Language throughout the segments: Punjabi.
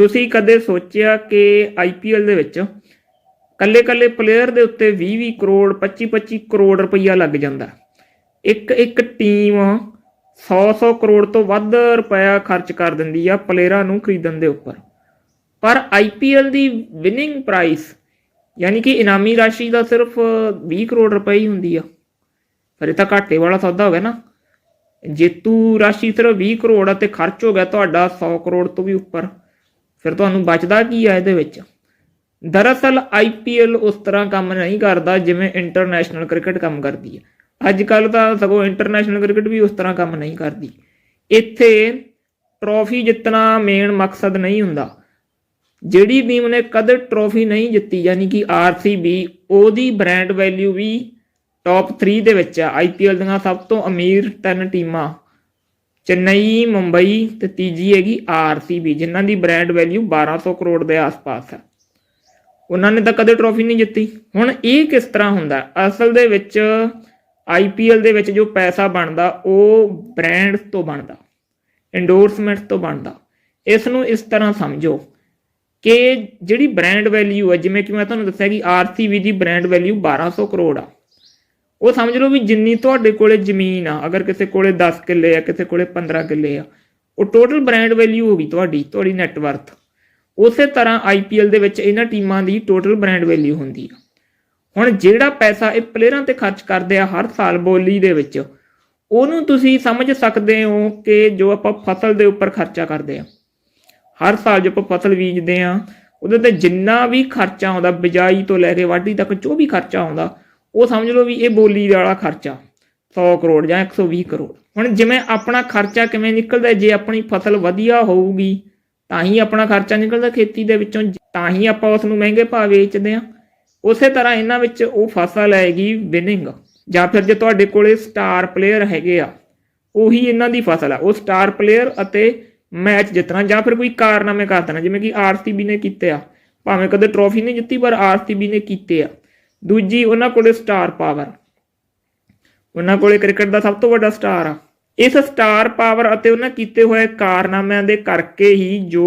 ਤੁਸੀਂ ਕਦੇ ਸੋਚਿਆ ਕਿ ਆਈਪੀਐਲ ਦੇ ਵਿੱਚ ਕੱਲੇ ਕੱਲੇ ਪਲੇਅਰ ਦੇ ਉੱਤੇ 20 20 ਕਰੋੜ 25 25 ਕਰੋੜ ਰੁਪਈਆ ਲੱਗ ਜਾਂਦਾ? ਇੱਕ ਇੱਕ ਟੀਮ 100 100 ਕਰੋੜ ਤੋਂ ਵੱਧ ਰੁਪਇਆ ਖਰਚ ਕਰ ਦਿੰਦੀ ਆ ਪਲੇਅਰਾਂ ਨੂੰ ਖਰੀਦਣ ਦੇ ਉੱਪਰ। ਪਰ ਆਈਪੀਐਲ ਦੀ ਵਿਨਿੰਗ ਪ੍ਰਾਈਸ ਯਾਨੀ ਕਿ ਇਨਾਮੀ ਰਾਸ਼ੀ ਦਾ ਸਿਰਫ 20 ਕਰੋੜ ਰੁਪਏ ਹੀ ਹੁੰਦੀ ਆ। ਫਿਰ ਇਹ ਤਾਂ ਘਾਟੇ ਵਾਲਾ ਸੌਦਾ ਹੋ ਗਿਆ ਨਾ। ਜੇਤੂ ਰਾਸ਼ੀ ਸਿਰਫ 20 ਕਰੋੜ ਆ ਤੇ ਖਰਚ ਹੋ ਗਿਆ ਤੁਹਾਡਾ 100 ਕਰੋੜ ਤੋਂ ਵੀ ਉੱਪਰ। ਫਿਰ ਤੁਹਾਨੂੰ ਬਚਦਾ ਕੀ ਆ ਇਹਦੇ ਵਿੱਚ? ਦਰਅਸਲ ਆਈਪੀਐਲ ਉਸ ਤਰ੍ਹਾਂ ਕੰਮ ਨਹੀਂ ਕਰਦਾ ਜਿਵੇਂ ਇੰਟਰਨੈਸ਼ਨਲ ਕ੍ਰਿਕਟ ਕੰਮ ਕਰਦੀ ਹੈ ਅੱਜ ਕੱਲ ਤਾਂ ਸਗੋਂ ਇੰਟਰਨੈਸ਼ਨਲ ਕ੍ਰਿਕਟ ਵੀ ਉਸ ਤਰ੍ਹਾਂ ਕੰਮ ਨਹੀਂ ਕਰਦੀ। ਇੱਥੇ ਟਰੋਫੀ ਜਿੱਤਣਾ ਮੇਨ ਮਕਸਦ ਨਹੀਂ ਹੁੰਦਾ। ਜਿਹੜੀ ਟੀਮ ਨੇ ਕਦੇ ਟਰੋਫੀ ਨਹੀਂ ਜਿੱਤੀ, ਯਾਨੀ ਕਿ ਆਰਸੀਬੀ ਉਹਦੀ ਬ੍ਰਾਂਡ ਵੈਲਿਊ ਵੀ ਟੌਪ 3 ਦੇ ਵਿੱਚ ਆ। ਆਈਪੀਐਲ ਦੀਆਂ ਸਭ ਤੋਂ ਅਮੀਰ ਤਿੰਨ ਟੀਮਾਂ। ਚੇਨਈ, ਮੁੰਬਈ ਤੇ ਤੀਜੀ ਹੈਗੀ ਆਰਸੀਬੀ ਜਿਨ੍ਹਾਂ ਦੀ ਬ੍ਰਾਂਡ ਵੈਲਿਊ 1200 ਕਰੋੜ ਦੇ ਆਸ-ਪਾਸ ਹੈ। ਉਹਨਾਂ ਨੇ ਤਾਂ ਕਦੇ ਟਰੋਫੀ ਨਹੀਂ ਜਿੱਤੀ। ਹੁਣ ਇਹ ਕਿਸ ਤਰ੍ਹਾਂ ਹੁੰਦਾ? ਅਸਲ ਦੇ ਵਿੱਚ ਆਈਪੀਐਲ ਦੇ ਵਿੱਚ ਜੋ ਪੈਸਾ ਬਣਦਾ, ਉਹ ਬ੍ਰਾਂਡ ਤੋਂ ਬਣਦਾ ਐਂਡੋਰਸਮੈਂਟ ਤੋਂ ਬਣਦਾ। ਇਸ ਨੂੰ ਇਸ ਤਰ੍ਹਾਂ ਸਮਝੋ ਕਿ ਜਿਹੜੀ ਬ੍ਰਾਂਡ ਵੈਲਿਊ ਹੈ, ਜਿਵੇਂ ਕਿ ਮੈਂ ਤੁਹਾਨੂੰ ਦੱਸਿਆ ਕਿ ਆਰਸੀਬੀ ਦੀ ਬ੍ਰਾਂਡ ਵੈਲਿਊ 1200 ਕਰੋੜ ਆ ਉਹ ਸਮਝ ਲਓ ਵੀ ਜਿੰਨੀ ਤੁਹਾਡੇ ਕੋਲੇ ਜ਼ਮੀਨ ਆ, ਅਗਰ ਕਿਸੇ ਕੋਲੇ 10 ਕਿੱਲੇ ਆ, ਕਿਸੇ ਕੋਲੇ 15 ਕਿੱਲੇ ਆ, ਉਹ ਟੋਟਲ ਬ੍ਰਾਂਡ ਵੈਲਿਊ ਹੋ ਗਈ ਤੁਹਾਡੀ ਤੁਹਾਡੀ ਨੈਟਵਰਥ ਉਸੇ ਤਰ੍ਹਾਂ ਆਈਪੀਐਲ ਦੇ ਵਿੱਚ ਇਹਨਾਂ ਟੀਮਾਂ ਦੀ ਟੋਟਲ ਬ੍ਰਾਂਡ ਵੈਲਿਊ ਹੁੰਦੀ ਆ। ਹੁਣ ਜਿਹੜਾ ਪੈਸਾ ਇਹ ਪਲੇਅਰਾਂ ਤੇ ਖਰਚ ਕਰਦੇ ਆ ਹਰ ਸਾਲ ਬੋਲੀ ਦੇ ਵਿੱਚ, ਉਹਨੂੰ ਤੁਸੀਂ ਸਮਝ ਸਕਦੇ ਹੋ ਕਿ ਜੋ ਆਪਾਂ ਫਸਲ ਦੇ ਉੱਪਰ ਖਰਚਾ ਕਰਦੇ ਆ। ਹਰ ਸਾਲ ਜੋ ਆਪਾਂ ਫਸਲ ਬੀਜਦੇ ਆ, ਉਹਦੇ ਤੇ ਜਿੰਨਾ ਵੀ ਖਰਚਾ ਆਉਂਦਾ, ਬਿਜਾਈ ਤੋਂ ਲੈ ਕੇ ਵਾਢੀ ਤੱਕ ਜੋ ਵੀ ਖਰਚਾ ਆਉਂਦਾ ਉਹ ਸਮਝ ਲਓ ਵੀ ਇਹ ਬੋਲੀ ਵਾਲਾ ਖਰਚਾ 100 ਕਰੋੜ ਜਾਂ 120 ਕਰੋੜ। ਹੁਣ ਜਿਵੇਂ ਆਪਣਾ ਖਰਚਾ ਕਿਵੇਂ ਨਿਕਲਦਾ, ਜੇ ਆਪਣੀ ਫਸਲ ਵਧੀਆ ਹੋਊਗੀ, ਤਾਂ ਹੀ ਆਪਣਾ ਖਰਚਾ ਨਿਕਲਦਾ ਖੇਤੀ ਦੇ ਵਿੱਚੋਂ, ਤਾਂ ਹੀ ਆਪਾਂ ਉਸ ਨੂੰ ਮਹਿੰਗੇ ਭਾਅ ਵੇਚਦੇ ਆ ਉਸੇ ਤਰ੍ਹਾਂ ਇਹਨਾਂ ਵਿੱਚ ਉਹ ਫਸਲ ਆਏਗੀ ਵਿਨਿੰਗ ਜਾਂ ਫਿਰ ਜੇ ਤੁਹਾਡੇ ਕੋਲੇ ਸਟਾਰ ਪਲੇਅਰ ਹੈਗੇ ਆ, ਉਹੀ ਇਹਨਾਂ ਦੀ ਫਸਲ ਆ। ਉਹ ਸਟਾਰ ਪਲੇਅਰ ਅਤੇ ਮੈਚ ਜਿੱਤਣਾ, ਜਾਂ ਫਿਰ ਕੋਈ ਕਾਰਨਾਮੇ ਕਰ ਦੇਣਾ, ਜਿਵੇਂ ਕਿ ਆਰਸੀਬੀ ਨੇ ਕੀਤੇ ਆ। ਭਾਵੇਂ ਕਦੇ ਟਰੋਫੀ ਨਹੀਂ ਜਿੱਤੀ, ਪਰ ਆਰਸੀਬੀ ਨੇ ਕੀਤੇ ਆ। ਦੂਜੀ, ਉਹਨਾਂ ਕੋਲੇ ਸਟਾਰ ਪਾਵਰ ਉਹਨਾਂ ਕੋਲੇ ਕ੍ਰਿਕਟ ਦਾ ਸਭ ਤੋਂ ਵੱਡਾ ਸਟਾਰ ਆ। ਇਸ ਸਟਾਰ ਪਾਵਰ ਅਤੇ ਉਹਨਾਂ ਕੀਤੇ ਹੋਏ ਕਾਰਨਾਮਿਆਂ ਦੇ ਕਰਕੇ ਹੀ ਜੋ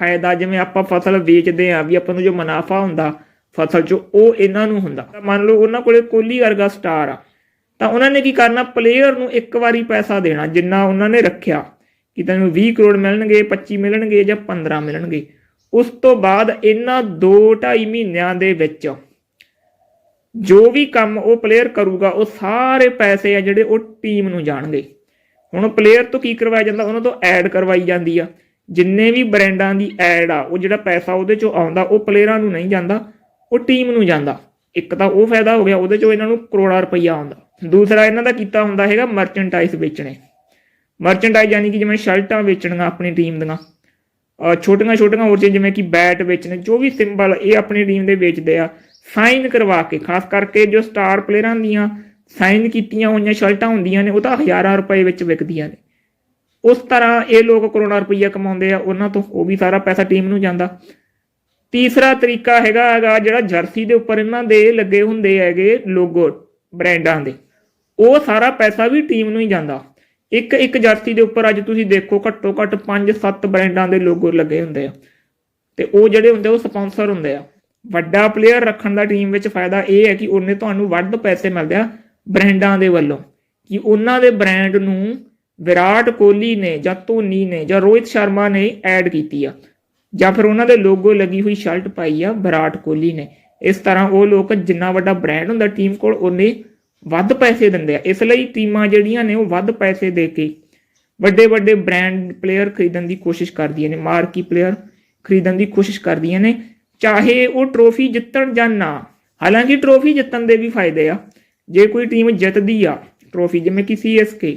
ਫਾਇਦਾ, ਜਿਵੇਂ ਆਪਾਂ ਫਸਲ ਵੇਚਦੇ ਆ ਵੀ ਆਪਾਂ ਨੂੰ ਜੋ ਮੁਨਾਫਾ ਹੁੰਦਾ ਫਸਲ 'ਚੋਂ, ਉਹ ਇਹਨਾਂ ਨੂੰ ਹੁੰਦਾ। ਤਾਂ ਮੰਨ ਲਓ ਉਹਨਾਂ ਕੋਲੇ ਕੋਹਲੀ ਵਰਗਾ ਸਟਾਰ ਆ। ਤਾਂ ਉਹਨਾਂ ਨੇ ਕੀ ਕਰਨਾ? ਪਲੇਅਰ ਨੂੰ ਇੱਕ ਵਾਰੀ ਪੈਸਾ ਦੇਣਾ, ਜਿੰਨਾ ਉਹਨਾਂ ਨੇ ਰੱਖਿਆ। ਕਿ ਤੈਨੂੰ 20 ਕਰੋੜ ਮਿਲਣਗੇ 25 ਮਿਲਣਗੇ ਜਾਂ 15 ਮਿਲਣਗੇ। ਉਸ ਤੋਂ ਬਾਅਦ ਇਹਨਾਂ 2-2.5 ਮਹੀਨਿਆਂ ਦੇ ਵਿੱਚ ਜੋ ਵੀ ਕੰਮ ਉਹ ਪਲੇਅਰ ਕਰੂਗਾ, ਉਹ ਸਾਰੇ ਪੈਸੇ ਆ ਜਿਹੜੇ ਉਹ ਟੀਮ ਨੂੰ ਜਾਣਗੇ। ਹੁਣ ਪਲੇਅਰ ਤੋਂ ਕੀ ਕਰਵਾਇਆ ਜਾਂਦਾ? ਉਹਨਾਂ ਤੋਂ ਐਡ ਕਰਵਾਈ ਜਾਂਦੀ ਆ। ਜਿੰਨੇ ਵੀ ਬ੍ਰਾਂਡਾਂ ਦੀ ਐਡ ਆ, ਉਹ ਜਿਹੜਾ ਪੈਸਾ ਉਹਦੇ ਚੋਂ ਆਉਂਦਾ, ਉਹ ਪਲੇਅਰਾਂ ਨੂੰ ਨਹੀਂ ਜਾਂਦਾ, ਉਹ ਟੀਮ ਨੂੰ ਜਾਂਦਾ। ਇੱਕ ਤਾਂ ਉਹ ਫਾਇਦਾ ਹੋ ਗਿਆ, ਉਹਦੇ ਚੋਂ ਇਹਨਾਂ ਨੂੰ ਕਰੋੜਾਂ ਰੁਪਈਆ ਆਉਂਦਾ। ਦੂਸਰਾ ਇਹਨਾਂ ਦਾ ਕੀਤਾ ਹੁੰਦਾ ਹੈਗਾ ਮਰਚੈਂਟਾਈਜ਼ ਵੇਚਣੇ। ਮਰਚੈਂਟਾਈਜ਼ ਯਾਨੀ ਕਿ ਜਿਵੇਂ ਸ਼ਰਟਾਂ ਵੇਚਣੀਆਂ ਆਪਣੀ ਟੀਮ ਦੀਆਂ। ਛੋਟੀਆਂ ਛੋਟੀਆਂ ਹੋਰ ਚੀਜ਼ਾਂ ਜਿਵੇਂ ਕਿ ਬੈਟ ਵੇਚਣੇ, ਜੋ ਵੀ ਸਿੰਬਲ ਇਹ ਆਪਣੀ ਟੀਮ ਦੇ ਵੇਚਦੇ ਆ। ਸਾਈਨ ਕਰਵਾ ਕੇ, ਖਾਸ ਕਰਕੇ ਜੋ ਸਟਾਰ ਪਲੇਅਰਾਂ ਦੀਆਂ ਸਾਈਨ ਕੀਤੀਆਂ ਹੋਈਆਂ ਸ਼ਰਟਾਂ ਹੁੰਦੀਆਂ ਨੇ, ਉਹ ਤਾਂ ਹਜ਼ਾਰਾਂ ਰੁਪਏ ਵਿੱਚ ਵਿਕਦੀਆਂ ਨੇ। ਉਸ ਤਰ੍ਹਾਂ ਇਹ ਲੋਕ ਕਰੋੜਾਂ ਰੁਪਈਆ ਕਮਾਉਂਦੇ ਆ, ਉਹਨਾਂ ਤੋਂ ਉਹ ਵੀ ਸਾਰਾ ਪੈਸਾ ਟੀਮ ਨੂੰ ਜਾਂਦਾ। ਤੀਸਰਾ ਤਰੀਕਾ ਹੈਗਾ ਹੈਗਾ ਜਿਹੜਾ ਜਰਸੀ ਦੇ ਉੱਪਰ ਇਹਨਾਂ ਦੇ ਲੱਗੇ ਹੁੰਦੇ ਹੈਗੇ ਲੋਗੋ ਬ੍ਰਾਂਡਾਂ ਦੇ। ਉਹ ਸਾਰਾ ਪੈਸਾ ਵੀ ਟੀਮ ਨੂੰ ਹੀ ਜਾਂਦਾ। ਇੱਕ ਇੱਕ ਜਰਸੀ ਦੇ ਉੱਪਰ ਅੱਜ ਤੁਸੀਂ ਦੇਖੋ ਘੱਟੋ ਘੱਟ 5-7 ਬ੍ਰਾਂਡਾਂ ਦੇ ਲੋਗੋ ਲੱਗੇ ਹੁੰਦੇ ਆ। ਤੇ ਉਹ ਜਿਹੜੇ ਹੁੰਦੇ ਉਹ ਸਪਾਂਸਰ ਹੁੰਦੇ ਆ। ਵੱਡਾ ਪਲੇਅਰ ਰੱਖਣ ਦਾ ਟੀਮ ਵਿੱਚ ਫਾਇਦਾ ਇਹ ਹੈ ਕਿ ਉਹਨੇ ਤੁਹਾਨੂੰ ਵੱਧ ਪੈਸੇ ਮਿਲਦੇ ਆ ਬ੍ਰਾਂਡਾਂ ਦੇ ਵੱਲੋਂ। ਕਿ ਉਹਨਾਂ ਦੇ ਬ੍ਰਾਂਡ ਨੂੰ ਵਿਰਾਟ ਕੋਹਲੀ ਨੇ ਜਾਂ ਧੋਨੀ ਨੇ ਜਾਂ ਰੋਹਿਤ ਸ਼ਰਮਾ ਨੇ ਐਡ ਕੀਤੀ ਆ। ਜਾਂ ਫਿਰ ਉਹਨਾਂ ਦੇ ਲੋਗੋ ਲੱਗੀ ਹੋਈ ਸ਼ਰਟ ਪਾਈ ਆ ਵਿਰਾਟ ਕੋਹਲੀ ਨੇ। ਇਸ ਤਰ੍ਹਾਂ ਉਹ ਲੋਕ ਜਿੰਨਾ ਵੱਡਾ ਬ੍ਰਾਂਡ ਹੁੰਦਾ ਟੀਮ ਕੋਲ, ਉਹਨੇ ਵੱਧ ਪੈਸੇ ਦਿੰਦੇ ਆ। ਇਸ ਲਈ ਟੀਮਾਂ ਜਿਹੜੀਆਂ ਨੇ ਉਹ ਵੱਧ ਪੈਸੇ ਦੇ ਕੇ ਵੱਡੇ ਵੱਡੇ ਬ੍ਰਾਂਡ ਪਲੇਅਰ ਖਰੀਦਣ ਦੀ ਕੋਸ਼ਿਸ਼ ਕਰਦੀਆਂ ਨੇ। ਮਾਰਕੀ ਪਲੇਅਰ ਖਰੀਦਣ ਦੀ ਕੋਸ਼ਿਸ਼ ਕਰਦੀਆਂ ਨੇ। ਚਾਹੇ ਉਹ ਟਰੋਫੀ ਜਿੱਤਣ ਜਾਂ ਨਾ। ਹਾਲਾਂਕਿ ਟਰੋਫੀ ਜਿੱਤਣ ਦੇ ਵੀ ਫਾਇਦੇ ਆ। ਜੇ ਕੋਈ ਟੀਮ ਜਿੱਤਦੀ ਆ ਟਰੋਫੀ ਜਿਵੇਂ ਕਿ ਸੀਐਸਕੇ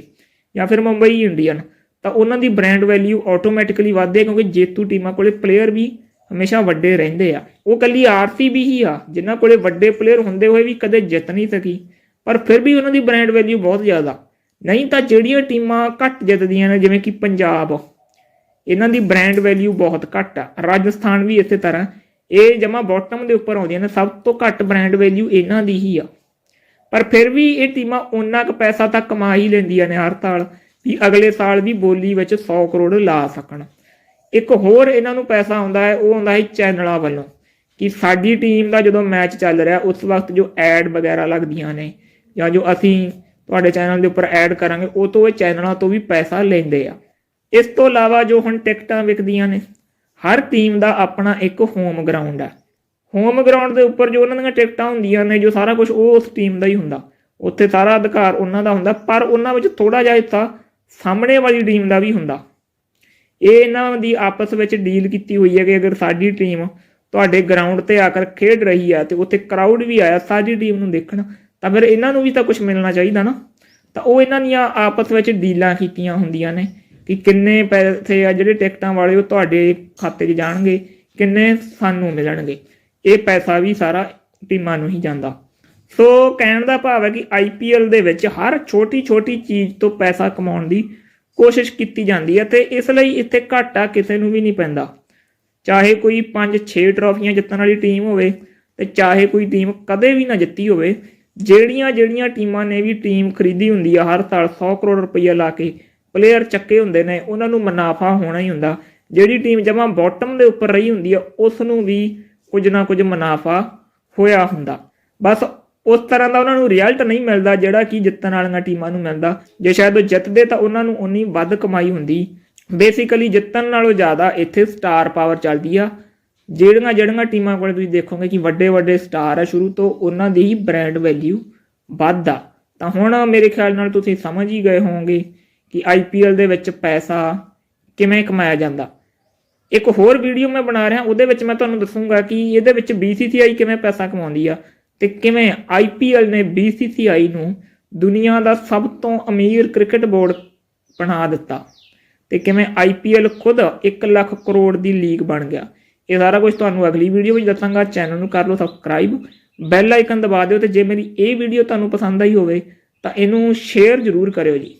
ਜਾਂ ਫਿਰ ਮੁੰਬਈ ਇੰਡੀਅਨ ਤਾਂ ਉਹਨਾਂ ਦੀ ਬ੍ਰਾਂਡ ਵੈਲਿਊ ਆਟੋਮੈਟਿਕਲੀ ਵਧਦੀ ਹੈ ਕਿਉਂਕਿ ਜੇਤੂ ਟੀਮਾਂ ਕੋਲੇ ਪਲੇਅਰ ਵੀ ਹਮੇਸ਼ਾ ਵੱਡੇ ਰਹਿੰਦੇ ਆ। ਉਹ ਕੱਲੀ ਆਰਸੀਬੀ ਹੀ ਆ, ਜਿਨ੍ਹਾਂ ਕੋਲੇ ਵੱਡੇ ਪਲੇਅਰ ਹੁੰਦੇ ਹੋਏ ਵੀ ਕਦੇ ਜਿੱਤ ਨਹੀਂ ਸਕੀ, ਪਰ ਫਿਰ ਵੀ ਉਹਨਾਂ ਦੀ ਬ੍ਰਾਂਡ ਵੈਲਿਊ ਬਹੁਤ ਜ਼ਿਆਦਾ। ਨਹੀਂ ਤਾਂ ਜਿਹੜੀਆਂ ਟੀਮਾਂ ਘੱਟ ਜਿੱਤਦੀਆਂ ਨੇ, ਜਿਵੇਂ ਕਿ ਪੰਜਾਬ, ਇਹਨਾਂ ਦੀ ਬ੍ਰਾਂਡ ਵੈਲਿਊ ਬਹੁਤ ਘੱਟ ਆ। ਰਾਜਸਥਾਨ ਵੀ ਇਸੇ ਤਰ੍ਹਾਂ। ਇਹ ਜਮਾ ਬਾਟਮ ਦੇ ਉੱਪਰ ਆਉਂਦੀਆਂ ਨੇ, ਸਭ ਤੋਂ ਘੱਟ ਬ੍ਰਾਂਡ ਵੈਲਿਊ ਇਹਨਾਂ ਦੀ ਹੀ ਆ। ਪਰ ਫਿਰ ਵੀ ਇਹ ਟੀਮਾਂ ਉਹਨਾਂ ਕੁ ਪੈਸਾ ਤਾਂ ਕਮਾ ਹੀ ਲੈਂਦੀਆਂ ਨੇ ਹਰ ਸਾਲ, ਵੀ ਅਗਲੇ ਸਾਲ ਵੀ ਬੋਲੀ ਵਿੱਚ 100 ਕਰੋੜ ਲਾ ਸਕਣ। ਇੱਕ ਹੋਰ ਇਹਨਾਂ ਨੂੰ ਪੈਸਾ ਆਉਂਦਾ ਹੈ, ਉਹ ਆਉਂਦਾ ਹੈ ਚੈਨਲਾਂ ਵੱਲੋਂ, ਕਿ ਸਾਡੀ ਟੀਮ ਦਾ ਜਦੋਂ ਮੈਚ ਚੱਲ ਰਿਹਾ, ਉਸ ਵਕਤ ਜੋ ਐਡ ਵਗੈਰਾ ਲੱਗਦੀਆਂ ਨੇ, ਜਾਂ ਜੋ ਅਸੀਂ ਤੁਹਾਡੇ ਚੈਨਲ ਦੇ ਉੱਪਰ ਐਡ ਕਰਾਂਗੇ, ਉਹ ਤੋਂ ਇਹ ਚੈਨਲਾਂ ਤੋਂ ਵੀ ਪੈਸਾ ਲੈਂਦੇ ਆ। ਇਸ ਤੋਂ ਇਲਾਵਾ ਜੋ ਹੁਣ ਟਿਕਟਾਂ ਵਿਕਦੀਆਂ ਨੇ ਹਰ ਟੀਮ ਦਾ ਆਪਣਾ ਇੱਕ ਹੋਮ ਗਰਾਊਂਡ ਹੈ। ਹੋਮ ਗਰਾਊਂਡ ਦੇ ਉੱਪਰ ਜੋ ਉਹਨਾਂ ਦੀਆਂ ਟਿਕਟਾਂ ਹੁੰਦੀਆਂ ਨੇ, ਜੋ ਸਾਰਾ ਕੁਝ ਉਹ ਉਸ ਟੀਮ ਦਾ ਹੀ ਹੁੰਦਾ। ਉੱਥੇ ਸਾਰਾ ਅਧਿਕਾਰ ਉਹਨਾਂ ਦਾ ਹੁੰਦਾ, ਪਰ ਉਹਨਾਂ ਵਿੱਚ ਥੋੜਾ ਜਿਹਾ ਹਿੱਸਾ ਸਾਹਮਣੇ ਵਾਲੀ ਟੀਮ ਦਾ ਵੀ ਹੁੰਦਾ। ਇਹ ਇਹਨਾਂ ਦੀ ਆਪਸ ਵਿੱਚ ਡੀਲ ਕੀਤੀ ਹੋਈ ਹੈ ਕਿ ਅਗਰ ਸਾਡੀ ਟੀਮ ਤੁਹਾਡੇ ਗਰਾਊਂਡ ਤੇ ਆ ਕੇ ਖੇਡ ਰਹੀ ਆ ਤੇ ਉੱਥੇ ਕਰਾਊਡ ਵੀ ਆਇਆ ਸਾਡੀ ਟੀਮ ਨੂੰ ਦੇਖਣ, ਤਾਂ ਫਿਰ ਇਹਨਾਂ ਨੂੰ ਵੀ ਤਾਂ ਕੁਝ ਮਿਲਣਾ ਚਾਹੀਦਾ ਨਾ। ਤਾਂ ਉਹ ਇਹਨਾਂ ਦੀਆਂ ਆਪਸ ਵਿੱਚ ਡੀਲਾਂ ਕੀਤੀਆਂ ਹੁੰਦੀਆਂ ਨੇ। ਕਿ ਕਿੰਨੇ ਪੈਸੇ ਆ ਜਿਹੜੇ ਟਿਕਟਾਂ ਵਾਲੇ ਉਹ ਤੁਹਾਡੇ ਖਾਤੇ 'ਚ ਜਾਣਗੇ, ਕਿੰਨੇ ਸਾਨੂੰ ਮਿਲਣਗੇ। ਇਹ ਪੈਸਾ ਵੀ ਸਾਰਾ ਟੀਮਾਂ ਨੂੰ ਹੀ ਜਾਂਦਾ। ਸੋ ਕਹਿਣ ਦਾ ਭਾਵ ਹੈ ਕਿ ਆਈਪੀਐਲ ਦੇ ਵਿੱਚ ਹਰ ਛੋਟੀ-ਛੋਟੀ ਚੀਜ਼ ਤੋਂ ਪੈਸਾ ਕਮਾਉਣ ਦੀ ਕੋਸ਼ਿਸ਼ ਕੀਤੀ ਜਾਂਦੀ ਹੈ ਤੇ ਇਸ ਲਈ ਇੱਥੇ ਘਾਟਾ ਕਿਸੇ ਨੂੰ ਵੀ ਨਹੀਂ ਪੈਂਦਾ। ਚਾਹੇ ਕੋਈ 5-6 ਟਰਾਫੀਆਂ ਜਿੱਤਣ ਵਾਲੀ ਟੀਮ ਹੋਵੇ ਤੇ ਚਾਹੇ ਕੋਈ ਟੀਮ ਕਦੇ ਵੀ ਨਾ ਜਿੱਤੀ ਹੋਵੇ ਜਿਹੜੀਆਂ ਜਿਹੜੀਆਂ ਟੀਮਾਂ ਨੇ ਵੀ ਟੀਮ ਖਰੀਦੀ ਹੁੰਦੀ ਆ, ਹਰ ਸਾਲ 100 ਕਰੋੜ ਰੁਪਈਆ ਲਾ ਕੇ ਪਲੇਅਰ ਚੱਕੇ ਹੁੰਦੇ ਨੇ, ਉਹਨਾਂ ਨੂੰ ਮੁਨਾਫਾ ਹੋਣਾ ਹੀ ਹੁੰਦਾ। ਜਿਹੜੀ ਟੀਮ ਜਮਾਂ ਬਾਟਮ ਦੇ ਉੱਪਰ ਰਹੀ ਹੁੰਦੀ ਆ ਉਸ ਨੂੰ ਵੀ ਕੁਝ ਨਾ ਕੁਝ ਮੁਨਾਫਾ ਹੋਇਆ ਹੁੰਦਾ। ਬਸ ਉਸ ਤਰ੍ਹਾਂ ਦਾ ਉਹਨਾਂ ਨੂੰ ਰਿਜ਼ਲਟ ਨਹੀਂ ਮਿਲਦਾ, ਜਿਹੜਾ ਕਿ ਜਿੱਤਣ ਵਾਲੀਆਂ ਟੀਮਾਂ ਨੂੰ ਮਿਲਦਾ। ਜੇ ਸ਼ਾਇਦ ਉਹ ਜਿੱਤਦੇ ਤਾਂ ਉਹਨਾਂ ਨੂੰ ਉਨੀ ਵੱਧ ਕਮਾਈ ਹੁੰਦੀ। ਬੇਸਿਕਲੀ ਜਿੱਤਣ ਨਾਲੋਂ ਜ਼ਿਆਦਾ ਇੱਥੇ ਸਟਾਰ ਪਾਵਰ ਚੱਲਦੀ ਆ। ਜਿਹੜੀਆਂ ਜਿਹੜੀਆਂ ਟੀਮਾਂ ਕੋਲ ਤੁਸੀਂ ਦੇਖੋਗੇ ਕਿ ਵੱਡੇ ਵੱਡੇ ਸਟਾਰ ਆ ਸ਼ੁਰੂ ਤੋਂ, ਉਹਨਾਂ ਦੀ ਹੀ ਬ੍ਰਾਂਡ ਵੈਲਿਊ ਵੱਧ ਆ ਤਾਂ ਹੁਣ ਮੇਰੇ ਖਿਆਲ ਨਾਲ ਤੁਸੀਂ ਸਮਝ ਹੀ ਗਏ ਹੋਵੋਗੇ ਕਿ ਆਈਪੀਐਲ ਦੇ ਵਿੱਚ ਪੈਸਾ ਕਿਵੇਂ ਕਮਾਇਆ ਜਾਂਦਾ। ਇੱਕ ਹੋਰ ਵੀਡੀਓ ਮੈਂ ਬਣਾ ਰਿਹਾ, ਉਹਦੇ ਵਿੱਚ ਮੈਂ ਤੁਹਾਨੂੰ ਦੱਸੂੰਗਾ ਕਿ ਇਹਦੇ ਵਿੱਚ BCCI ਕਿਵੇਂ ਪੈਸਾ ਕਮਾਉਂਦੀ ਆ ਤੇ ਕਿਵੇਂ IPL ਨੇ BCCI ਨੂੰ ਦੁਨੀਆ ਦਾ ਸਭ ਤੋਂ ਅਮੀਰ ਕ੍ਰਿਕਟ ਬੋਰਡ ਬਣਾ ਦਿੱਤਾ ਤੇ ਕਿਵੇਂ IPL ਖੁਦ 1 ਲੱਖ ਕਰੋੜ ਦੀ ਲੀਗ ਬਣ ਗਿਆ। ਇਹ ਸਾਰਾ ਕੁਝ ਤੁਹਾਨੂੰ ਅਗਲੀ ਵੀਡੀਓ ਵਿੱਚ ਦੱਸਾਂਗਾ। ਚੈਨਲ ਨੂੰ ਕਰ ਲਓ ਸਬਸਕ੍ਰਾਈਬ। ਬੈਲ ਆਈਕਨ ਦਬਾ ਦਿਓ ਤੇ ਜੇ ਮੇਰੀ ਇਹ ਵੀਡੀਓ ਤੁਹਾਨੂੰ ਪਸੰਦ ਆਈ ਹੋਵੇ ਤਾਂ ਇਹਨੂੰ ਸ਼ੇਅਰ ਜ਼ਰੂਰ ਕਰਿਓ ਜੀ।